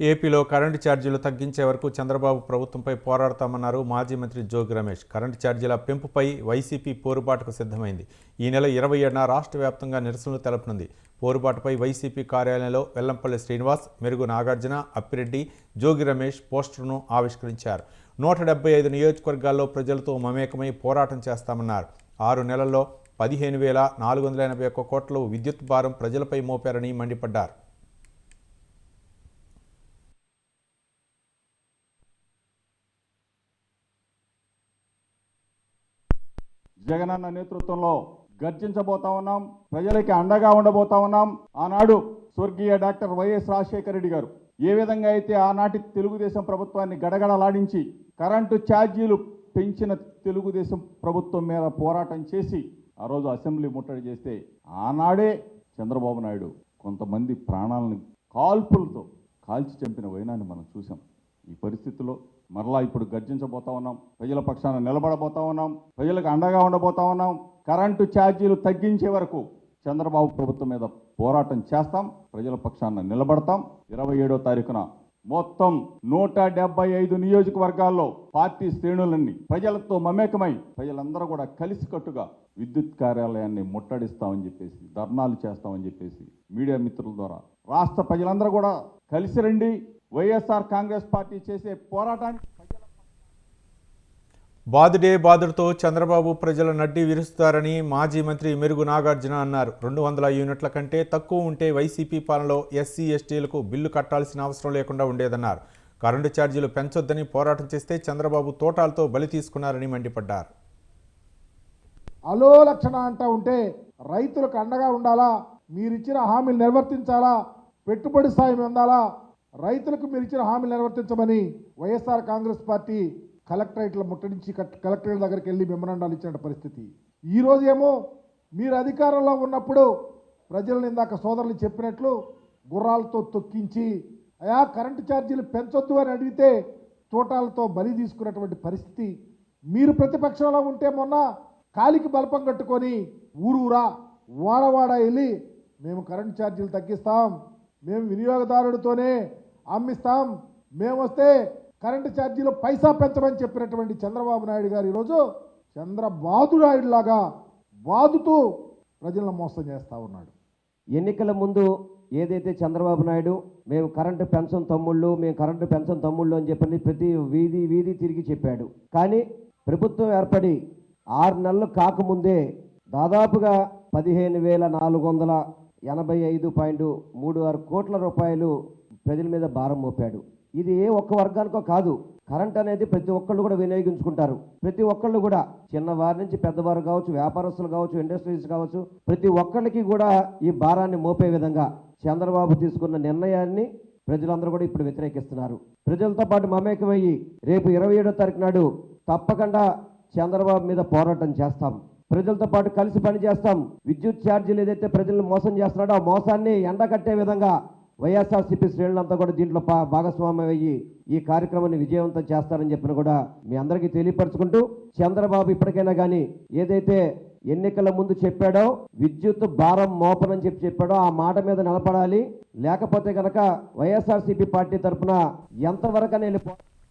ఏపీలో కరెంటు ఛార్జీలు తగ్గించే వరకు చంద్రబాబు ప్రభుత్వంపై పోరాడతామన్నారు మాజీ మంత్రి జోగి రమేష్. కరెంటు ఛార్జీల పెంపుపై వైసీపీ పోరుబాటుకు సిద్ధమైంది. ఈ నెల ఇరవై ఏడున రాష్ట్ర వ్యాప్తంగా నిరసనలు తెలపనుంది. పోరుబాటుపై వైసీపీ కార్యాలయంలో వెల్లంపల్లి శ్రీనివాస్ మెరుగు నాగార్జున అప్పిరెడ్డి జోగి రమేష్ పోస్టర్ను ఆవిష్కరించారు. నూట డెబ్బై ఐదు నియోజకవర్గాల్లో ప్రజలతో మమేకమై పోరాటం చేస్తామన్నారు. ఆరు నెలల్లో పదిహేను వేల నాలుగు వందల ఎనభై ఒక్క కోట్ల విద్యుత్ భారం ప్రజలపై మోపారని మండిపడ్డారు. జగనన్న నేతృత్వంలో గర్జించబోతా ఉన్నాం ప్రజలకి అండగా ఉండబోతా ఉన్నాం. ఆనాడు స్వర్గీయ డాక్టర్ వైఎస్ రాజశేఖర రెడ్డి గారు ఏ విధంగా అయితే ఆనాటి తెలుగుదేశం ప్రభుత్వాన్ని గడగడలాడించి కరెంటు ఛార్జీలు పెంచిన తెలుగుదేశం ప్రభుత్వం మీద పోరాటం చేసి ఆ రోజు అసెంబ్లీ ముట్టడి చేస్తే ఆనాడే చంద్రబాబు నాయుడు కొంతమంది ప్రాణాలను కాల్పులతో కాల్చి చంపిన వైనాన్ని మనం చూసాం ఈ పరిస్థితిలో మరలా ఇప్పుడు గర్జించబోతా ఉన్నాం. ప్రజల పక్షాన నిలబడబోతా ఉన్నాం. ప్రజలకు అండగా ఉండబోతా ఉన్నాం. కరెంటు ఛార్జీలు తగ్గించే వరకు చంద్రబాబు ప్రభుత్వం మీద పోరాటం చేస్తాం. ప్రజల పక్షాన నిలబడతాం. ఇరవై ఏడో తారీఖున మొత్తం నూట డెబ్బై ఐదు నియోజకవర్గాల్లో పార్టీ శ్రేణులన్నీ ప్రజలతో మమేకమై ప్రజలందరూ కూడా కలిసికట్టుగా విద్యుత్ కార్యాలయాన్ని ముట్టడిస్తామని చెప్పేసి ధర్నాలు చేస్తామని చెప్పేసి మీడియా మిత్రుల ద్వారా రాష్ట్ర ప్రజలందరూ కూడా కలిసి రండి. వైఎస్ఆర్ కాంగ్రెస్ పార్టీ చేసే పోరాటానికి బాదుడే బాదుడుతో చంద్రబాబు ప్రజల నడ్డి విరుస్తారని మాజీ మంత్రి మెరుగు నాగార్జున అన్నారు. రెండు వందల యూనిట్ల కంటే తక్కువ ఉంటే వైసీపీ పాలనలో ఎస్సీ ఎస్టీలకు బిల్లు కట్టాల్సిన అవసరం లేకుండా ఉండేదన్నారు. కరెంటు ఛార్జీలు పెంచొద్దని పోరాటం చేస్తే చంద్రబాబు తోటాలతో బలి తీసుకున్నారని మండిపడ్డారు. అలో లక్షణ అంటా ఉంటే రైతులకు అండగా ఉండాలా? మీరిచ్చిన హామీలు నిర్వర్తించాలా? పెట్టుబడి సాయం అందాలా? రైతులకు మీరు ఇచ్చిన హామీలు నిర్వర్తించమని వైఎస్ఆర్ కాంగ్రెస్ పార్టీ కలెక్టరేట్ల ముట్టడించి కలెక్టరేట్ దగ్గరికి వెళ్ళి మెమరాండాలు ఇచ్చిన పరిస్థితి. ఈరోజు ఏమో మీరు అధికారంలో ఉన్నప్పుడు ప్రజలను ఇందాక సోదరులు చెప్పినట్లు గుర్రాలతో తొక్కించి అయా కరెంటు ఛార్జీలు పెంచొద్దు అని అడిగితే తోటాలతో బలి తీసుకున్నటువంటి పరిస్థితి. మీరు ప్రతిపక్షంలో ఉంటే మొన్న కాలికి బలపం కట్టుకొని ఊరూరా వాడవాడ వెళ్ళి మేము కరెంట్ ఛార్జీలు తగ్గిస్తాం మేము వినియోగదారుడితోనే అమ్మిస్తాం. మేము వస్తే కరెంటు ఛార్జీలు పైసా పెంచమని చెప్పినటువంటి చంద్రబాబు నాయుడు గారు ఈరోజు చంద్రబాబు నాయుడు లాగా బాదుతూ ప్రజలను మోసం చేస్తూ ఉన్నాడు. ఎన్నికల ముందు ఏదైతే చంద్రబాబు నాయుడు మేము కరెంటు పెన్షన్ తమ్ముళ్ళు మేము కరెంటు పెన్షన్ తమ్ముళ్ళు అని చెప్పని ప్రతి వీధి వీధి తిరిగి చెప్పాడు. కానీ ప్రభుత్వం ఏర్పడి ఆరు నెలలు కాకముందే దాదాపుగా పదిహేను వేల నాలుగు వందల ఎనభై ఐదు పాయింట్ మూడు ఆరు కోట్ల రూపాయలు ప్రజల మీద భారం మోపాడు. ఇది ఏ ఒక్క వర్గానికో కాదు. కరెంట్ అనేది ప్రతి ఒక్కళ్ళు కూడా వినియోగించుకుంటారు. ప్రతి ఒక్కళ్ళు కూడా చిన్నవారి నుంచి పెద్దవారు కావచ్చు వ్యాపారస్తులు కావచ్చు ఇండస్ట్రీస్ కావచ్చు ప్రతి ఒక్కళ్ళకి కూడా ఈ భారాన్ని మోపే విధంగా చంద్రబాబు తీసుకున్న నిర్ణయాన్ని ప్రజలందరూ కూడా ఇప్పుడు వ్యతిరేకిస్తున్నారు. ప్రజలతో పాటు మమేకమయ్యి రేపు ఇరవై ఏడో తారీఖు నాడు తప్పకుండా చంద్రబాబు మీద పోరాటం చేస్తాం. ప్రజలతో పాటు కలిసి పని చేస్తాం విద్యుత్ ఛార్జీలు ఏదైతే ప్రజలను మోసం చేస్తున్నాడో ఆ మోసాన్ని ఎండగట్టే విధంగా వైఎస్ఆర్సీపీ శ్రేణులంతా కూడా దీంట్లో పా భాగస్వామ్యం అయ్యి ఈ కార్యక్రమాన్ని విజయవంతం చేస్తారని చెప్పిన కూడా మీ అందరికీ తెలియపరచుకుంటూ చంద్రబాబు ఇప్పటికైనా కానీ ఏదైతే ఎన్నికల ముందు చెప్పాడో విద్యుత్ భారం మోపనని చెప్పి చెప్పాడో ఆ మాట మీద నిలబడాలి. లేకపోతే కనుక వైఎస్ఆర్సీపీ పార్టీ తరఫున ఎంతవరకు వెళ్ళిపో